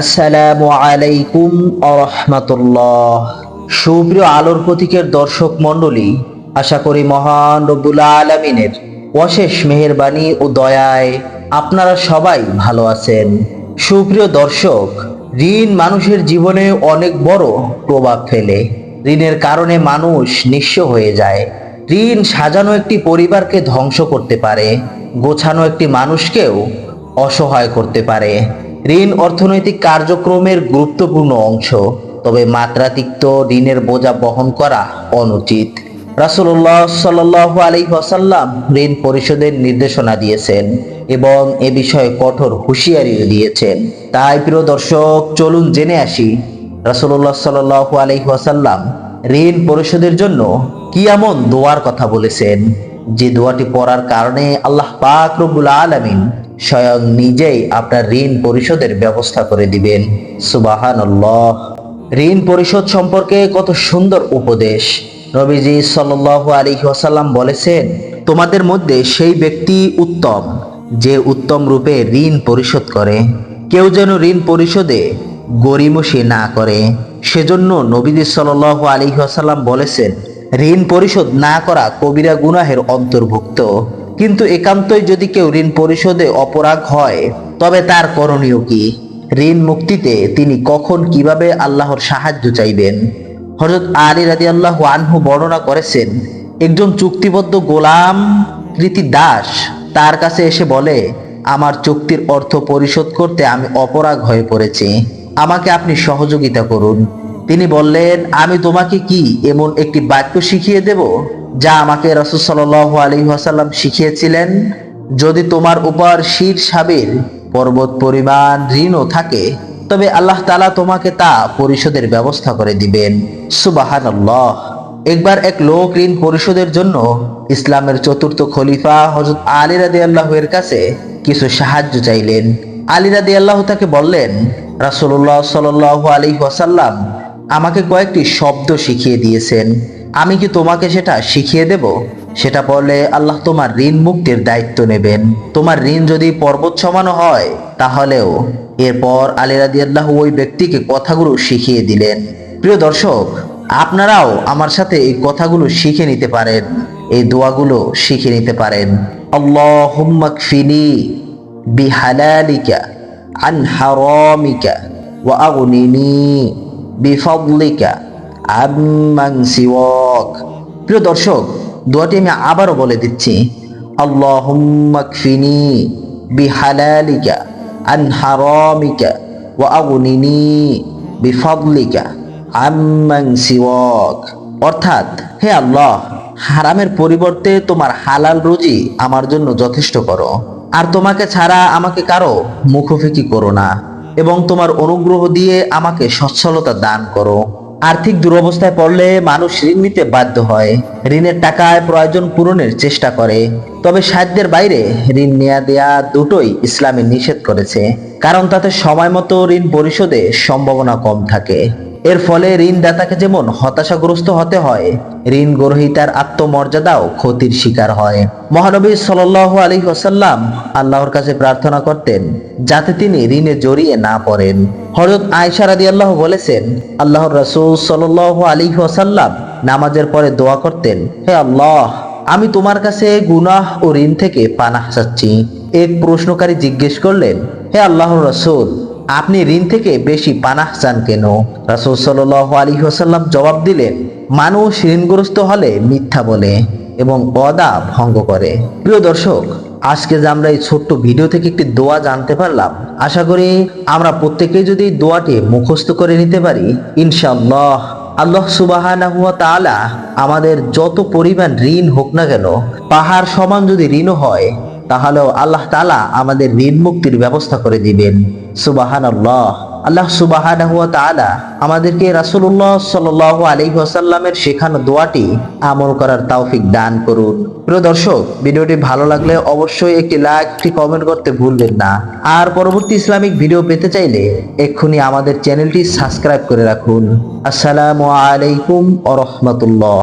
আসসালামু আলাইকুম আরহামাতুল্লাহ সুপ্রিয় আলোর প্রতীকের দর্শক মণ্ডলী, আশা করি মহান রব্বুল আলমিনের অশেষ মেহেরবানি ও দয়ায় আপনারা সবাই ভালো আছেন। সুপ্রিয় দর্শক, ঋণ মানুষের জীবনে অনেক বড় প্রভাব ফেলে। ঋণের কারণে মানুষ নিঃস্ব হয়ে যায়। ঋণ সাজানো একটি পরিবারকে ধ্বংস করতে পারে, গোছানো একটি মানুষকেও অসহায় করতে পারে। ঋণ অর্থনৈতিক কার্যক্রমের গুরুত্বপূর্ণ অংশ, তবে মাত্রাতিক্ত ঋণের বোঝা বহন করা অনুচিত। রাসুল্লাহ সাল আলী ওয়াসাল্লাম ঋণ পরিশোধের নির্দেশনা দিয়েছেন এবং এ বিষয়ে কঠোর হুঁশিয়ারিও দিয়েছেন। তাই প্রিয় দর্শক, চলুন জেনে আসি রাসুল্লাহ সাল আলী ওয়াসাল্লাম ঋণ পরিশোধের জন্য কি এমন দোয়ার কথা বলেছেন। যে দোয়াটি পড়ার কারণে আল্লাহ পাক রব্বুল আলামিন স্বয়ং নিজেই আপনার ঋণ পরিশোধের ব্যবস্থা করে দিবেন। সুবাহান ঋণ পরিশোধ সম্পর্কে কত সুন্দর উপদেশ। নবীজি সাল্লাল্লাহু আলাইহি ওয়াসাল্লাম বলেছেন, তোমাদের মধ্যে সেই ব্যক্তি উত্তম, যে উত্তম রূপে ঋণ পরিশোধ করে। কেউ যেন ঋণ পরিশোধে গরিমসি না করে। সেজন্য নবীজি সাল্লাল্লাহু আলাইহি ওয়াসাল্লাম বলেছেন, ঋণ পরিশোধ না করা কবিরা গুনাহের অন্তর্ভুক্ত। কিন্তু একান্তই যদি কেউ ঋণ পরিশোধে অপরাগ হয়, তবে তার করণীয় কি? ঋণ মুক্তিতে তিনি কখন কীভাবে আল্লাহর সাহায্য চাইবেন? হজরত আলী রাজি আল্লাহ আনহু বর্ণনা করেছেন, একজন চুক্তিবদ্ধ গোলাম কৃতি দাস তার কাছে এসে বলে, আমার চুক্তির অর্থ পরিশোধ করতে আমি অপরাগ হয়ে পড়েছি। আমাকে আপনি সহযোগিতা করুন। তিনি বললেন, আমি তোমাকে কি এমন একটি বাক্য শিখিয়ে দেব? যা আমাকে রসুল সাল আলী আসাল্লাম শিখিয়েছিলেন, যদি তোমার উপর শির সাবির পর্বত পরিমাণ ঋণও থাকে, তবে আল্লাহ তালা তোমাকে তা পরিশোধের ব্যবস্থা করে দিবেন। সুবাহান একবার এক লোক ঋণ পরিশোধের জন্য ইসলামের চতুর্থ খলিফা হজরত আলী রাদি আল্লাহের কাছে কিছু সাহায্য চাইলেন। আলী রাদি আল্লাহ তাকে বললেন রাসুল্লাহ সাল আলী ওয়াসাল্লাম আমাকে কয়েকটি শব্দ শিখিয়ে দিয়েছেন। আমি কি তোমাকে সেটা শিখিয়ে দেব? সেটা পড়লে আল্লাহ তোমার ঋণ মুক্তির দায়িত্ব নেবেন। তোমার ঋণ যদি পর্বত সমানো হয়, তাহলেও এরপর আলী রাদিয়াল্লাহ ওই ব্যক্তিকে কথাগুলো শিখিয়ে দিলেন। প্রিয় দর্শক, আপনারাও আমার সাথে এই কথাগুলো শিখে নিতে পারেন। এই দোয়াগুলো শিখে নিতে পারেন। আল্লাহুম্মাকফিনি বিহালালিকা আন হারামিকা ওয়া প্রিয় দর্শক, দোয়াটি আমি আবারও বলে দিচ্ছি। অর্থাৎ, হে আল্লাহ, হারামের পরিবর্তে তোমার হালাল রুজি আমার জন্য যথেষ্ট করো। আর তোমাকে ছাড়া আমাকে কারও মুখোফিকি করো না। এবং তোমার অনুগ্রহ দিয়ে আমাকে সচ্ছলতা দান করো। আর্থিক দুরবস্থায় পড়লে মানুষ ঋণ নিতে বাধ্য হয়। ঋণের টাকায় প্রয়োজন পূরণের চেষ্টা করে। তবে সাধ্যের বাইরে ঋণ নেওয়া দেয়া দুটোই ইসলামে নিষেধ করেছে। কারণ তাতে সময় মতো ঋণ পরিশোধে সম্ভাবনা কম থাকে। এর ফলে ঋণদাতাকে যেমন হতাশাগ্রস্ত হতে হয় ঋণ গ্রহীতার আত্মমর্যাদাও ক্ষতির শিকার হয়। মহানবী সাল আলী ওসাল্লাম আল্লাহর কাছে প্রার্থনা করতেন যাতে তিনি ঋণে জড়িয়ে না পড়েন। হরত আয়সা আল্লাহ বলেছেন, আল্লাহর রসুল সাল আলী ওসাল্লাম নামাজের পরে দোয়া করতেন, হে আল্লাহ, আমি তোমার কাছে গুনাহ ও ঋণ থেকে পানাহ চাচ্ছি। এক প্রশ্নকারী জিজ্ঞেস করলেন, হে আল্লাহর রসুল আপনি ঋণ থেকে বেশি পানাহ চান কেন? রাসুল সাল আলী হোসাল্লাম জবাব দিলেন, মানুষ ঋণগ্রস্ত হলে মিথ্যা বলে এবং অদা ভঙ্গ করে। প্রিয় দর্শক, আজকে যে আমরা এই ছোট্ট ভিডিও থেকে একটি দোয়া জানতে পারলাম, আশা করি আমরা প্রত্যেকেই যদি দোয়াটি মুখস্থ করে নিতে পারি, ইনশাআল্লাহ আল্লাহ সুবাহানা হুয়া আমাদের যত পরিমাণ ঋণ হোক না কেন, পাহাড় সমান যদি ঋণও হয় তাহলেও আল্লাহ তালা আমাদের ঋণ মুক্তির ব্যবস্থা করে দিবেন। সুবাহান আল্লাহ সুবাহান আমাদেরকে রাসুল্লাহ সাল আলী আসাল্লামের শেখানো দোয়াটি আমল করার তাওফিক দান করুন। প্রিয় দর্শক, ভিডিওটি ভালো লাগলে অবশ্যই একটি লাইক, একটি কমেন্ট করতে ভুলবেন না। আর পরবর্তী ইসলামিক ভিডিও পেতে চাইলে এক্ষুনি আমাদের চ্যানেলটি সাবস্ক্রাইব করে রাখুন। আসসালামু আলাইকুম আ রহমতুল্লাহ।